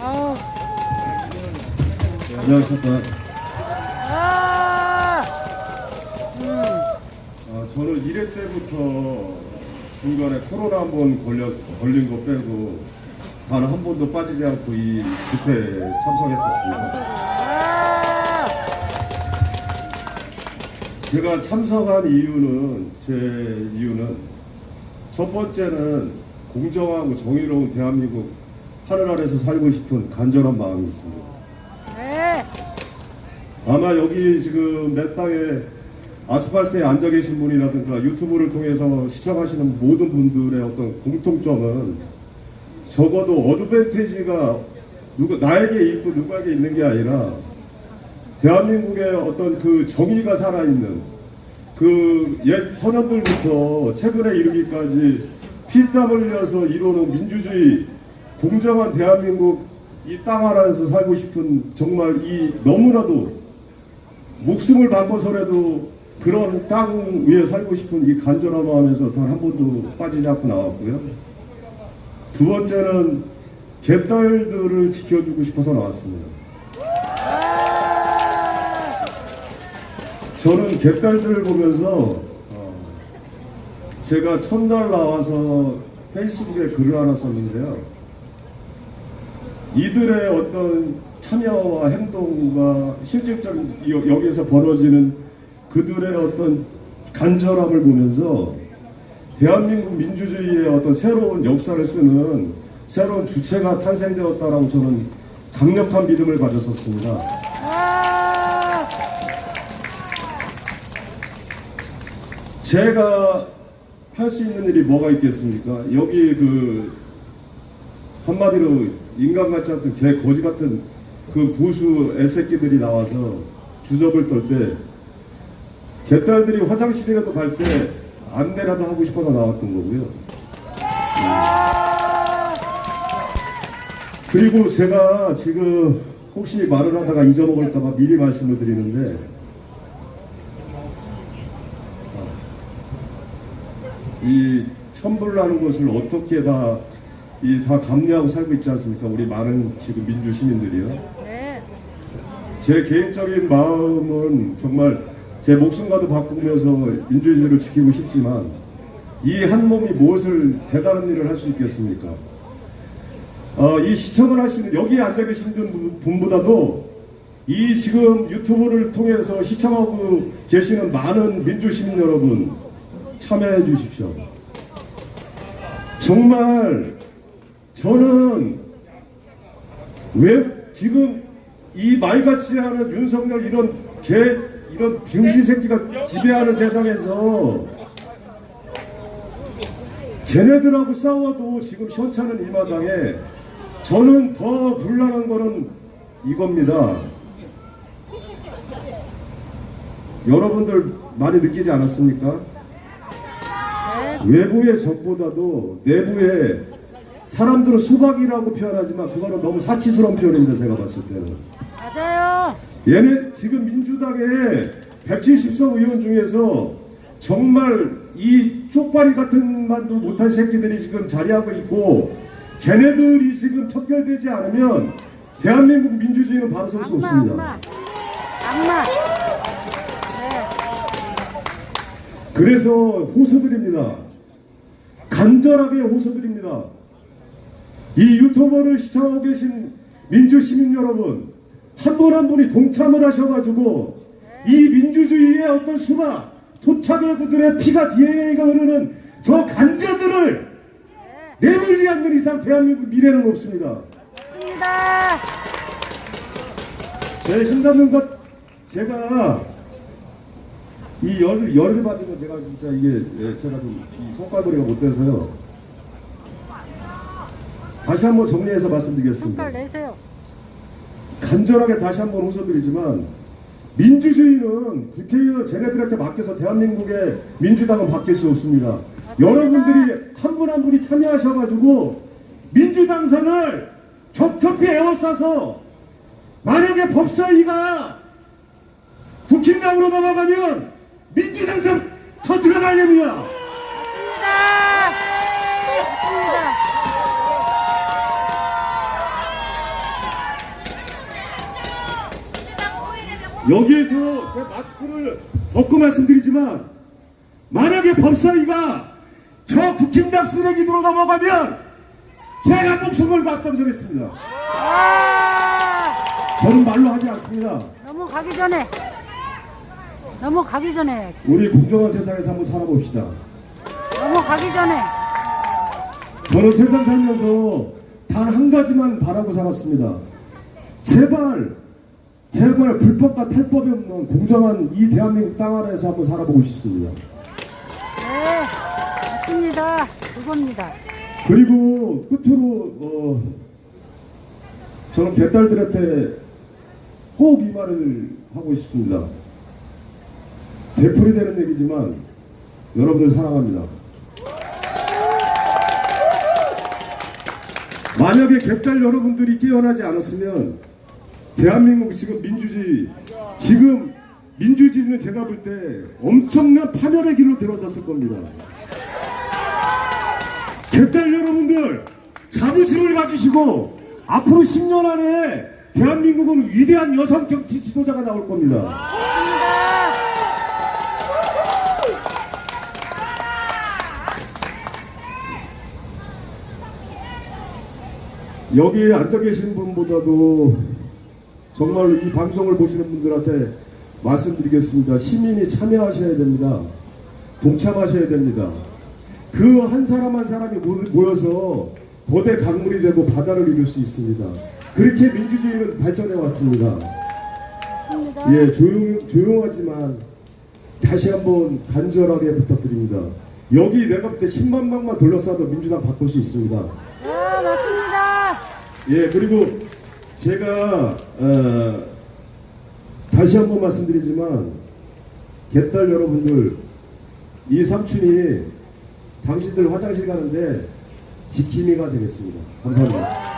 아우. 안녕하십니까. 아. 음. 아, 저는 1회 때부터 중간에 코로나 한 번 걸려 걸린 거 빼고 단 한 번도 빠지지 않고 이 집회에 참석했었습니다. 아. 제가 참석한 이유는 제 이유는 첫 번째는 공정하고 정의로운 대한민국 하늘 아래서 살고 싶은 간절한 마음이 있습니다. 네. 아마 여기 지금 내 땅에 아스팔트에 앉아 계신 분이라든가 유튜브를 통해서 시청하시는 모든 분들의 어떤 공통점은 적어도 어드밴티지가 누구 나에게 있고 누구에게 있는 게 아니라 대한민국의 어떤 그 정의가 살아있는 그 옛 선현들부터 최근에 이르기까지 피땀 흘려서 이루는 민주주의 공정한 대한민국 이 땅 하나에서 살고 싶은 정말 이 너무나도 목숨을 바꿔서라도 그런 땅 위에 살고 싶은 이 간절한 마음에서 단 한 번도 빠지지 않고 나왔고요. 두 번째는 개딸들을 지켜주고 싶어서 나왔습니다. 저는 개딸들을 보면서 어, 제가 첫날 나와서 페이스북에 글을 하나 썼는데요. 이들의 어떤 참여와 행동과 실질적인 여- 여기서 벌어지는 그들의 어떤 간절함을 보면서 대한민국 민주주의의 어떤 새로운 역사를 쓰는 새로운 주체가 탄생되었다라고 저는 강력한 믿음을 가졌었습니다. 아. 제가 할 수 있는 일이 뭐가 있겠습니까? 여기 그 한마디로 인간 같지 않던 개 거지 같은 그 보수 애새끼들이 나와서 주접을 떨 때 개딸들이 화장실이라도 갈 때 안내라도 하고 싶어서 나왔던 거고요. 그리고 제가 지금 혹시 말을 하다가 잊어먹을까봐 미리 말씀을 드리는데 이 천불나는 것을 어떻게 다, 이, 다 감내하고 살고 있지 않습니까? 우리 많은 지금 민주 시민들이요. 네. 제 개인적인 마음은 정말 제 목숨과도 바꾸면서 민주주의를 지키고 싶지만 이 한 몸이 무엇을 대단한 일을 할 수 있겠습니까? 어, 이 시청을 하시는 여기에 앉아 계신 분- 분보다도 이 지금 유튜브를 통해서 시청하고 계시는 많은 민주 시민 여러분 참여해 주십시오. 정말 저는 왜 지금 이 말같이 하는 윤석열 이런 개 이런 병신 새끼가 지배하는 세상에서 걔네들하고 싸워도 지금 현찮은 이 마당에 저는 더 불난한 거는 이겁니다. 여러분들 많이 느끼지 않았습니까? 네. 외부의 적보다도 내부의 사람들은 수박이라고 표현하지만 그거는 너무 사치스러운 표현입니다. 제가 봤을 때는. 맞아요. 얘네 지금 민주당의 170석 의원 중에서 정말 이 쪽발이 같은 말도 못한 새끼들이 지금 자리하고 있고 걔네들이 지금 척결되지 않으면 대한민국 민주주의는 바로 설 수 없습니다. 악마. 악마. 네. 그래서 호소드립니다. 간절하게 호소드립니다. 이 유튜버를 시청하고 계신 민주 시민 여러분, 한 분한 분이 동참을 하셔가지고 이 민주주의의 어떤 수마, 도착의 그들의 피가 DNA가 흐르는 저 간저들을 내몰지 않는 이상 대한민국 미래는 없습니다. 맞습니다. 제 힘닿는 것 제가 이 열, 열을 받으면 제가 진짜 이게 예, 제가 좀 이 손가락이가 못 돼서요. 다시 한번 정리해서 말씀드리겠습니다. 내세요. 간절하게 다시 한번 호소드리지만 민주주의는 국회의원 쟤네들한테 맡겨서 대한민국의 민주당은 바뀔 수 없습니다. 여러분들이 한분한 분이 참여하셔가지고 민주당선을 격격히 에워싸서 만약에 법사위가 국힘당으로 넘어가면 민주당선 저 들어가야 됩니다. 맞습니다. 맞습니다. 여기에서 제 마스크를 벗고 말씀드리지만 만약에 법사위가 저 국힘당 쓰레기 들어가 먹으면 제가 목숨을 맞점서겠습니다. 아, 저는 말로 하지 않습니다. 넘어가기 전에. 넘어가기 전에. 우리 공정한 세상에서 한번 살아봅시다. 넘어가기 전에. 저는 세상 살면서 단 한 가지만 바라고 살았습니다. 제발, 제발 불법과 탈법이 없는 공정한 이 대한민국 땅 아래에서 한번 살아보고 싶습니다. 네, 맞습니다. 그겁니다. 그리고 끝으로 어, 저는 개딸들한테 꼭 이 말을 하고 싶습니다. 되풀이 되는 얘기지만 여러분들 사랑합니다. 만약에 개딸 여러분들이 깨어나지 않았으면 대한민국 지금 민주주의 지금 민주주의는 제가 볼 때 엄청난 파멸의 길로 들어섰을 겁니다. 개딸 여러분들 자부심을 가지시고 앞으로 10년 안에 대한민국은 위대한 여성 정치 지도자가 나올 겁니다. 여기에 앉아 계신 분보다도 정말로 이 방송을 보시는 분들한테 말씀드리겠습니다. 시민이 참여하셔야 됩니다. 동참하셔야 됩니다. 그 한 사람 한 사람이 모- 모여서 거대 강물이 되고 바다를 이룰 수 있습니다. 그렇게 민주주의는 발전해 왔습니다. 맞습니다. 예, 조용, 조용하지만 다시 한번 간절하게 부탁드립니다. 여기 내가 볼때 10만 방만 돌려싸도 민주당 바꿀 수 있습니다. 네, 맞습니다. 예, 그리고 제가 어, 다시 한번 말씀드리지만 개딸 여러분들 이 삼촌이 당신들 화장실 가는데 지킴이가 되겠습니다. 감사합니다.